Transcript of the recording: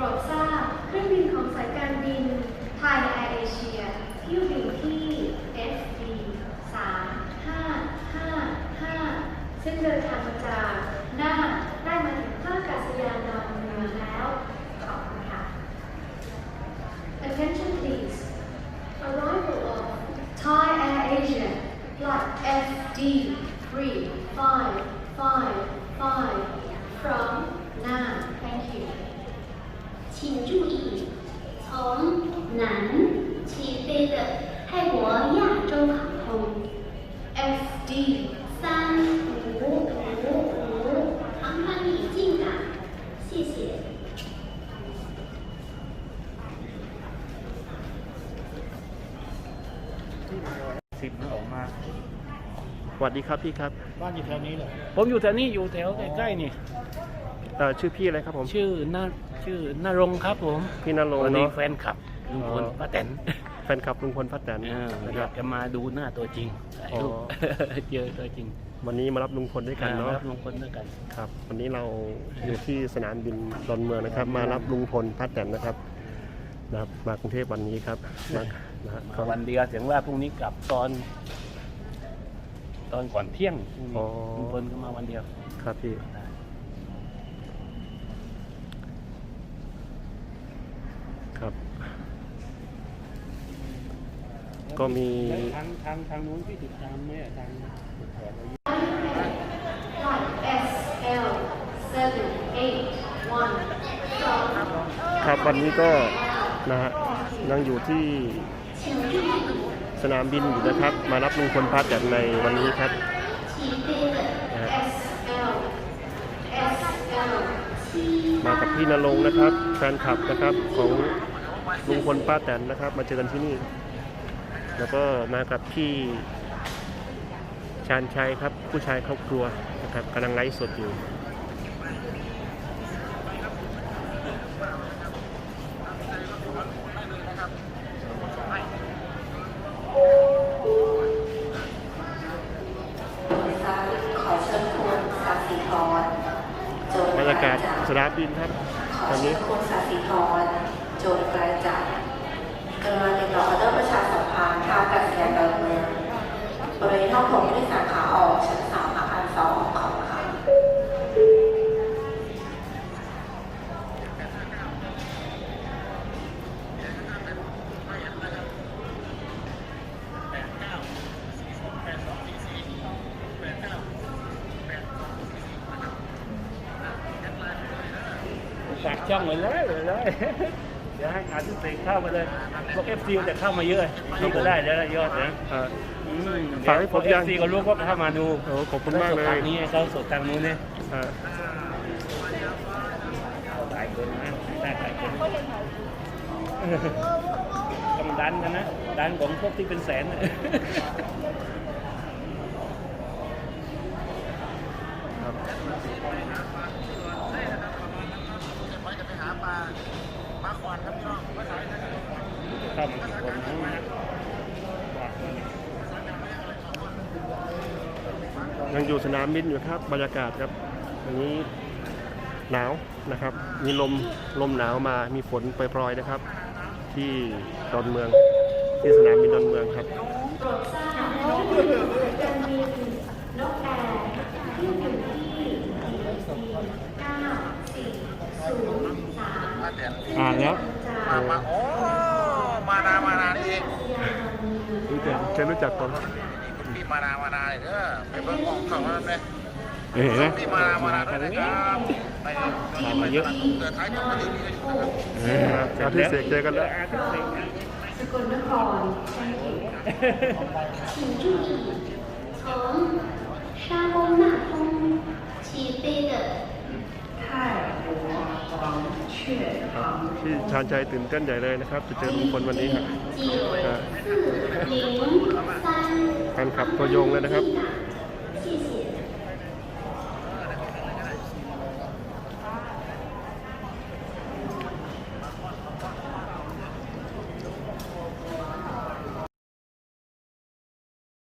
รดทราบเครื่องบินของสายการบินไทยแอร์เอเชียที่บินที่ SD 3555 ซึ่งเดินทางมาจากหน้าได้มาถึงท่อากาศยานดอนเมืองแล้ว ขอบคุณค่ะ Attention please arrival of Thai Air Asia flight SD 3 วัสดีครับพี่ครับบ้านอยู่แถวนี้เหรอผมอยู่แถวนี้อยู่แถวใกล้ๆนี่เอ่อชื่อพี่อะไรครับผม ชื่อนาชื่อนรงค์ครับผมพี่นรงค์วันนี้เนาะ แฟนคลับลุงพลอ๋อ ป้าแตนแฟนคลับลุงพลพัฒน์แตนเออนะอครัยาบกจะมาดูหน้าตัวจริงถ่ายรูปอ๋อเจอตัวจริงวันนี้มารับลุงพลด้วยกันเนาะ รับลุงพลด้วยกัน ครับ วันนี้เราอยู่ที่สนามบินดอนเมืองนะครับ มารับลุงพลพัฒน์แตนนะครับนะครับ มากรุงเทพวันนี้ครับมานะฮะมาวันเดียวเสียงว่าพรุ่งนี้กลับตอน ตอนก่อนเที่ยงพรุ่งนี้อ๋อ ลุงพลก็มาวันเดียวครับพี่ ครับ ก็มี แล้วทางทางทางนู้นที่ติดตามไหมอะทางแถวเรา Flight SL seven eight one from ครับวันนี้ก็นะฮะยังอยู่ที่ สนามบินอยู่นะครับ มารับลุงพลพัดจากในวันนี้ครับมากับพี่นรงนะครับแฟนคลับนะครับของลุงพลป้าแตนนะครับ มาเจอกันที่นี่ แล้วก็มากับพี่ชานชัยครับ ผู้ชายครอบครัวนะครับกำลังไลฟ์สดอยู่ สนามบินครับขอตอนเชินี้ญคุณสาธิธรโจทย์กระจัดกำลังติดต่อออเดอร์ประชาสัมพันธ์ท่าอากาศยานดอนเมืองบริเวณห้องโถงผู้โดยสารขาออก ฝากช่องไว้เลยเลยเลยเดี๋ยวให้งานที่เสกเข้ามาเลยพวกเอฟซีจะเข้ามาเยอะนี่ก็ได้แล้วยอดนะอ่า อืมฝากให้ผมเอยังฟซีก็รู้ก็เข้ามาดูโอ้ขอบคุณมากเลยทางนี้เขาสดทางนู้นเนี่ยอ่าหลายคนนะได้หลายคนต้องดันกันนะดันของพวกที่เป็นแสนน่ะ ครับ ข้ามากี่คนนั้นยังอยู่สนามบินอยู่ครับบรรยากาศครับวันนี้หนาวนะครับ มีลมลมหนาวมามีฝนปล่อยๆนะครับ ที่ดอนเมือง ที่สนามบินดอนเมืองครับ โปรดทราบการบินนกแอร์ที่อยู่ที่เก้าสี่ศูนย์ ผ่อ่านแล้วมามาโอ้มานามานานี่เองรู้จักแกรู้จักผมคุณพี่มานามานาเอด้อไปเบิ่งของเขาแล้วเนี่ยเห็นไหมพี่มานามานาด้ไปมาเยอะเดิท้ายก็มาถึงนี่นะครับอาทิตย์เสกเจอกันแล้วสกลนครใช่ไหมของ ที่ชานชัยตื่นเต้นใหญ่เลยนะครับ จะเจอลุงพลวันนี้ครับแฟนคลับตัวยงเลยนะครับ